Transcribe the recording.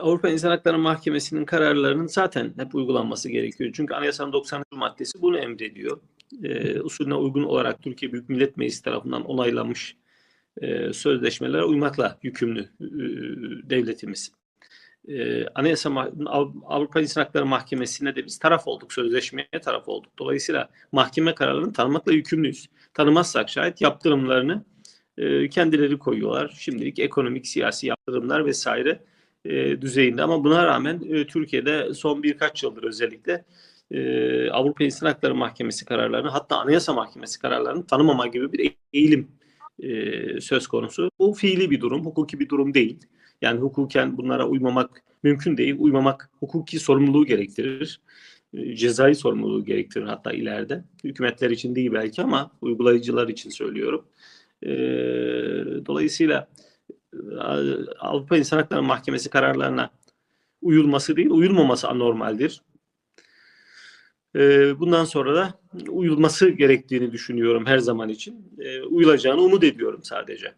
Avrupa İnsan Hakları Mahkemesi'nin kararlarının zaten hep uygulanması gerekiyor. Çünkü Anayasanın 90. maddesi bunu emrediyor. E, usulüne uygun olarak Türkiye Büyük Millet Meclisi tarafından onaylanmış e, sözleşmelere uymakla yükümlü e, devletimiz. E, Anayasa Avrupa İnsan Hakları Mahkemesi'ne de biz taraf olduk, sözleşmeye taraf olduk. Dolayısıyla mahkeme kararlarını tanımakla yükümlüyüz. Tanımazsak şayet yaptırımlarını e, kendileri koyuyorlar. Şimdilik ekonomik, siyasi yaptırımlar vesaire e, düzeyinde. Ama buna rağmen e, Türkiye'de son birkaç yıldır özellikle e, Avrupa İnsan Hakları Mahkemesi kararlarını hatta Anayasa Mahkemesi kararlarını tanımama gibi bir eğilim söz konusu. Bu fiili bir durum, hukuki bir durum değil. Yani hukuken bunlara uymamak mümkün değil. Uymamak hukuki sorumluluğu gerektirir. Cezai sorumluluğu gerektirir hatta ileride. Hükümetler için değil belki ama uygulayıcılar için söylüyorum. E, dolayısıyla Avrupa İnsan Hakları Mahkemesi kararlarına uyulması değil, uyulmaması anormaldir. E, bundan sonra da uyulması gerektiğini düşünüyorum her zaman için. E, uyulacağını umut ediyorum sadece.